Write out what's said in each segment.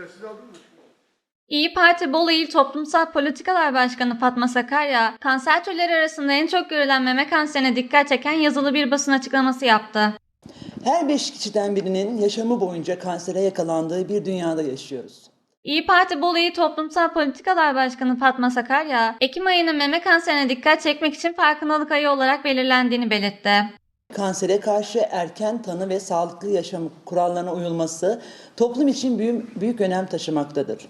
Sessiz aldın mı? İyi Parti Bolu İl Toplumsal Politikalar Başkanı Fatma Sakarya, kanser türleri arasında en çok görülen meme kanserine dikkat çeken yazılı bir basın açıklaması yaptı. Her beş kişiden birinin yaşamı boyunca kansere yakalandığı bir dünyada yaşıyoruz. İyi Parti Bolu İl Toplumsal Politikalar Başkanı Fatma Sakarya, Ekim ayının meme kanserine dikkat çekmek için farkındalık ayı olarak belirlendiğini belirtti. Kansere karşı erken tanı ve sağlıklı yaşam kurallarına uyulması toplum için büyük, büyük önem taşımaktadır.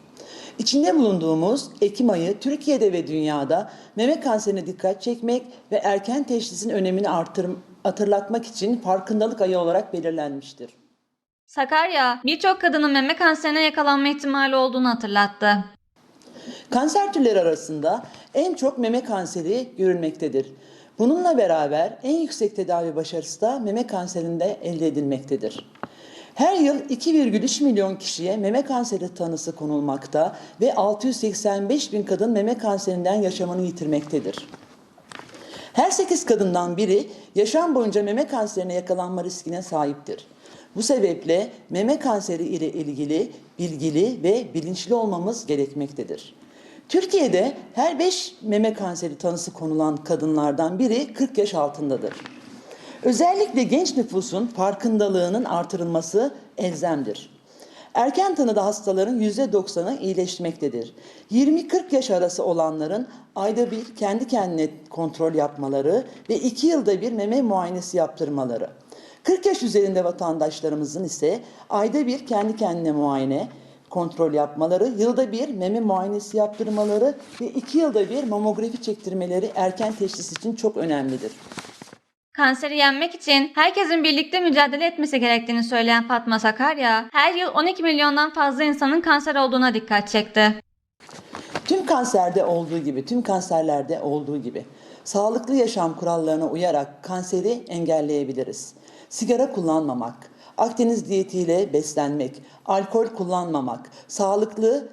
İçinde bulunduğumuz Ekim ayı Türkiye'de ve dünyada meme kanserine dikkat çekmek ve erken teşhisin önemini artır, hatırlatmak için farkındalık ayı olarak belirlenmiştir. Sakarya, birçok kadının meme kanserine yakalanma ihtimali olduğunu hatırlattı. Kanser türleri arasında en çok meme kanseri görülmektedir. Bununla beraber en yüksek tedavi başarısı da meme kanserinde elde edilmektedir. Her yıl 2,3 milyon kişiye meme kanseri tanısı konulmakta ve 685 bin kadın meme kanserinden yaşamını yitirmektedir. Her 8 kadından biri yaşam boyunca meme kanserine yakalanma riskine sahiptir. Bu sebeple meme kanseri ile ilgili bilgili ve bilinçli olmamız gerekmektedir. Türkiye'de her 5 meme kanseri tanısı konulan kadınlardan biri 40 yaş altındadır. Özellikle genç nüfusun farkındalığının artırılması elzemdir. Erken tanıda hastaların %90'ı iyileşmektedir. 20-40 yaş arası olanların ayda bir kendi kendine kontrol yapmaları ve 2 yılda bir meme muayenesi yaptırmaları. 40 yaş üzerinde vatandaşlarımızın ise ayda bir kendi kendine muayene, kontrol yapmaları, yılda bir meme muayenesi yaptırmaları ve 2 yılda bir mamografi çektirmeleri erken teşhis için çok önemlidir. Kanseri yenmek için herkesin birlikte mücadele etmesi gerektiğini söyleyen Fatma Sakarya, her yıl 12 milyondan fazla insanın kanser olduğuna dikkat çekti. Tüm kanserde olduğu gibi, tüm kanserlerde olduğu gibi sağlıklı yaşam kurallarına uyarak kanseri engelleyebiliriz. Sigara kullanmamak, Akdeniz diyetiyle beslenmek, alkol kullanmamak, sağlıklı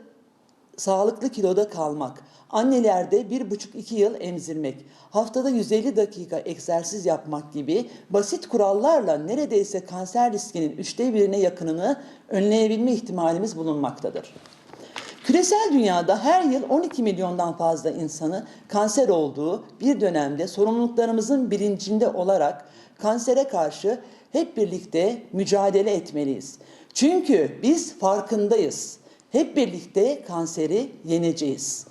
sağlıklı kiloda kalmak, annelerde bir buçuk iki yıl emzirmek, haftada 150 dakika egzersiz yapmak gibi basit kurallarla neredeyse kanser riskinin üçte birine yakınını önleyebilme ihtimalimiz bulunmaktadır. Küresel dünyada her yıl 12 milyondan fazla insanı kanser olduğu bir dönemde sorumluluklarımızın bilincinde olarak kansere karşı hep birlikte mücadele etmeliyiz. Çünkü biz farkındayız. Hep birlikte kanseri yeneceğiz.